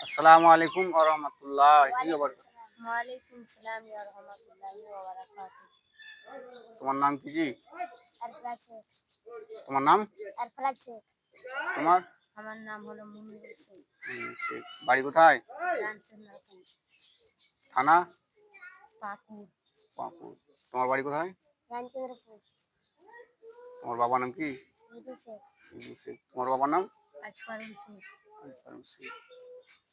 আসসালামু আলাইকুম ওয়া রাহমাতুল্লাহি ওয়া বারাকাতুহু। ওয়ালাইকুম সালাম রাহমাতুল্লাহি ওয়া বারাকাতুহু। তোমার নাম কি জি? তোমার নাম? তোমার? আমার নাম হলো মুনির। বাড়ি কোথায়? থানা? পাকুর তোমার বাড়ি কোথায়? তোমার বাবার নাম কি। তোমার বাবার নাম?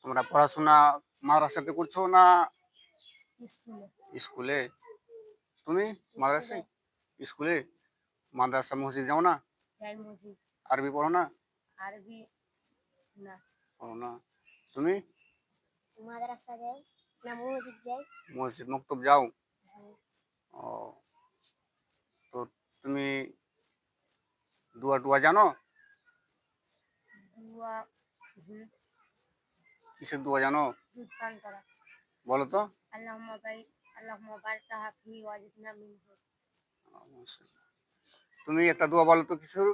তোমরা পড়াশোনা মাদ্রাসাতে করছ না স্কুলে। তুমি মাদ্রাসায়? স্কুলে? মাদ্রাসা মসজিদ যাও না? আরবি পড়ো না? আরবি না। পড়ো না। তুমি? মাদ্রাসা যাই না মসজিদ যাই। মসজিদ মক্তব যাও। হ্যাঁ, ও তো তুমি দুয়া টুয়া জানো? দুয়া কিসের দুয়া জানো? বলো তো। তুমি একটা দোয়া বলো তো কিছুর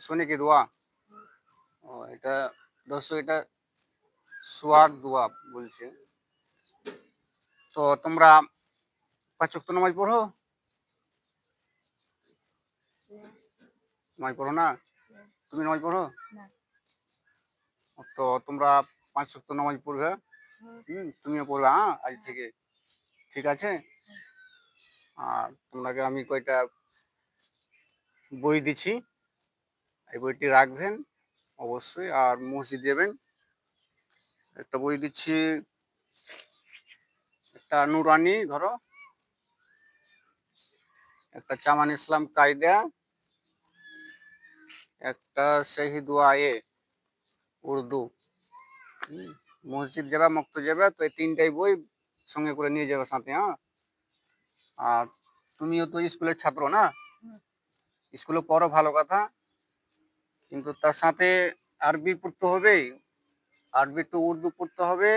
শুনি কি দোয়া? ও এটা দর্শক এটা সোয়ার দোয়া বলছে। তো তোমরা পাঁচ ওয়াক্ত নামাজ পড়ো? নামাজ পড়ো না। তুমি নামাজ পড়ো? না। তো তোমরা পাঁচ ওয়াক্ত নামাজ পড়বে। হুম, তুমিও পড়বে হ্যাঁ আজ থেকে। ঠিক আছে? আর তোমাকে আমি কয়টা বই দিচ্ছি? এই বইটি রাখবেন অবশ্যই আর মসজিদ দেবেন। একটা বই দিচ্ছি একটা নুরানি ধরো। একটা চামান ইসলাম কায়দা একটা শহীদ এ উর্দু। মসজিদ যাবে মক্ত যাবে তো এই তিনটাই বই সঙ্গে করে নিয়ে যাবে সাথে হ্যাঁ? আর তুমিও তো স্কুলের ছাত্র না? স্কুলে পড়ো ভালো কথা কিন্তু তার সাথে আরবি পড়তে হবে আরবি টু উর্দু পড়তে হবে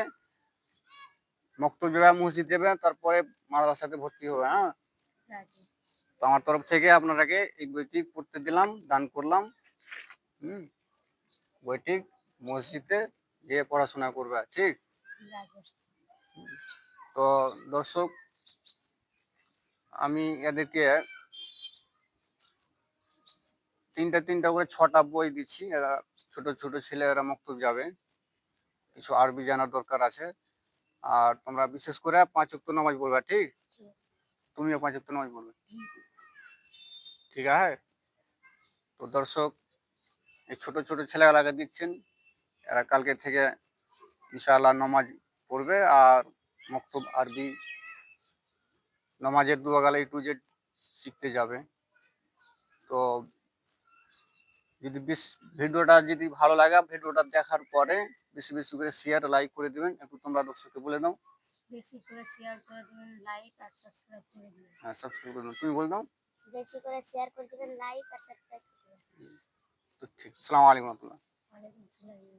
মক্ত যাবে মসজিদ যাবে তারপরে মাদ্রাসাতে ভর্তি হবে হ্যাঁ? তো আমার তরফ থেকে আপনারাকে এই বইটি পড়তে দিলাম দান করলাম হুম? বইটি মসজিদে গিয়ে পড়াশোনা করবে ঠিক? তো দর্শক আমি এদেরকে তিনটা তিনটা করে ছটা বই দিচ্ছি এরা ছোট ছোট ছেলে এরা মক্তব যাবে। কিছু আরবি জানার দরকার আছে। আর তোমরা বিশেষ করে পাঁচ ওয়াক্ত নামাজ পড়বে ঠিক? তুমিও পাঁচ ওয়াক্ত নামাজ পড়বে। ঠিক আছে? তো দর্শক এই ছোট ছোট ছেলেগুলাকে দিচ্ছেন। এরা কালকে থেকে ইনশাআল্লাহ নামাজ পড়বে আর মক্তব আরবি নামাজের দুয়াগালা টু জেড শিখতে যাবে। তো যদি বেশ ভিডিওটা যদি ভালো লাগে ভিডিওটা দেখার পরে বেশি বেশি করে শেয়ার লাইক করে দিবেন। একটু তোমরা দর্শককে বলে দাও। বেশি করে শেয়ার করে দিবেন লাইক আর সাবস্ক্রাইব করে দিবেন। হ্যাঁ সাবস্ক্রাইব করে তুমি বলে দাও। বেশি করে শেয়ার করে দিবেন লাইক আর সাবস্ক্রাইব করে দিবেন। তো ঠিক। আসসালামু আলাইকুম রহমতুল্লাহ। ওয়ালাইকুম আসসালাম।